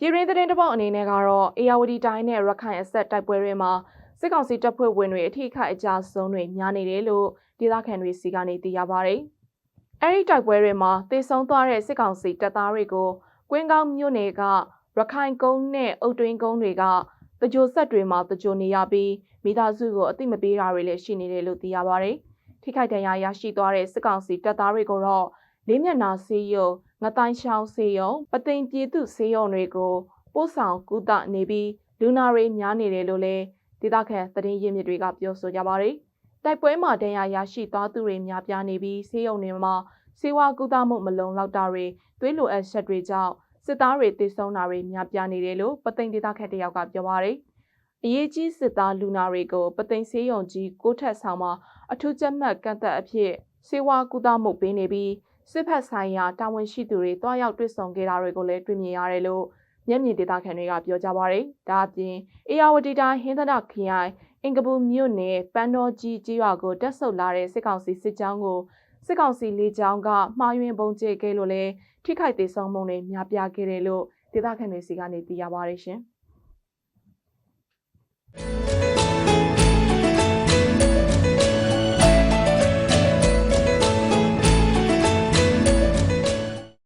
ပြည်ရင်းသတင်းတစ်ပုတ်အနေနဲ့ကတော့အေယာဝတီတိုင်းနဲ့ရခိုင်အဆက်တိုက်ပွဲတွေမှာစစ်ကောင်စီတပ်ဖွဲ့ဝင်တွေအထိခိုက်အကြဆုံးတွေများနေတယ်လို့ဒေသခံတွေစီကနေသိရပါဗျ။အဲဒီတိုက်ပွဲတွေမှာတေဆုံးသွားတဲ့စစ်ကောင်စီတပ်သားတွေကိုကွင်းကောင်းမြို့နယ်ကရခိုင်ကုန်းနဲ့အုတ်တွင်းကုန်းတွေကတကြိုဆက်တွေမှာတကြိုနေရပြီးမိသားစုကိုအသိမပေးတာတွေလည်းရှိနေတယ်လို့သိရပါဗျ။ထိခိုက်ဒဏ်ရာရရှိသွားတဲ့စစ်ကောင်စီတပ်သားတွေကိုတော့လေးမျက်နာစီးရုံ ငတိုင်းချောင်းစေယုံပသိမ်ပြည်သူစေယုံတွေကိုပို့ဆောင်ကုသနေပြီးလူနာတွေများနေတယ်လို့လည်းဒေသခံသတင်းရင်းမြစ်တွေကပြောဆိုကြပါတယ်။တိုက်ပွဲမှာဒဏ်ရာရရှိသွားသူတွေများပြားနေပြီးစေယုံတွေမှာစေဝါကုသမှုမလုံလောက်တာတွေသွေးလိုအပ်ချက်တွေကြောင့်စစ်သားတွေတေဆုံးတာတွေများပြားနေတယ်လို့ပသိမ်ဒေသခံတယောက်ကပြောပါတယ်။အရေးကြီးစစ်သားလူနာတွေကိုပသိမ်စေယုံကြီးကိုထက်ဆောင်မှာအထူးကြက်မှတ်ကန့်သက်အဖြစ်စေဝါကုသမှုပေးနေပြီး စစ်ဖက်ဆိုင်ရာတာဝန်ရှိသူတွေတွားရောက်တွေ့ဆုံခဲ့တာတွေကိုလည်းတွေ့မြင်ရတယ်လို့မျက်မြင်ဒေသခံတွေကပြောကြပါရယ်ဒါအပြင်အေယာဝတီတိုင်းဟင်းသဒခရိုင်အင်ကပူမြို့နယ်ပန်းတော်ကြီးကြီးရွာကိုတက်ဆုပ်လာတဲ့စစ်ကောင်စီစစ်ကြောင်းကိုစစ်ကောင်စီလေကြောင်းကမှားယွင်းပုံကျဲခဲ့လို့လည်းထိခိုက်သေးဆုံးမှုတွေများပြားခဲ့တယ်လို့ဒေသခံတွေစီကနေသိရပါတယ်ရှင်။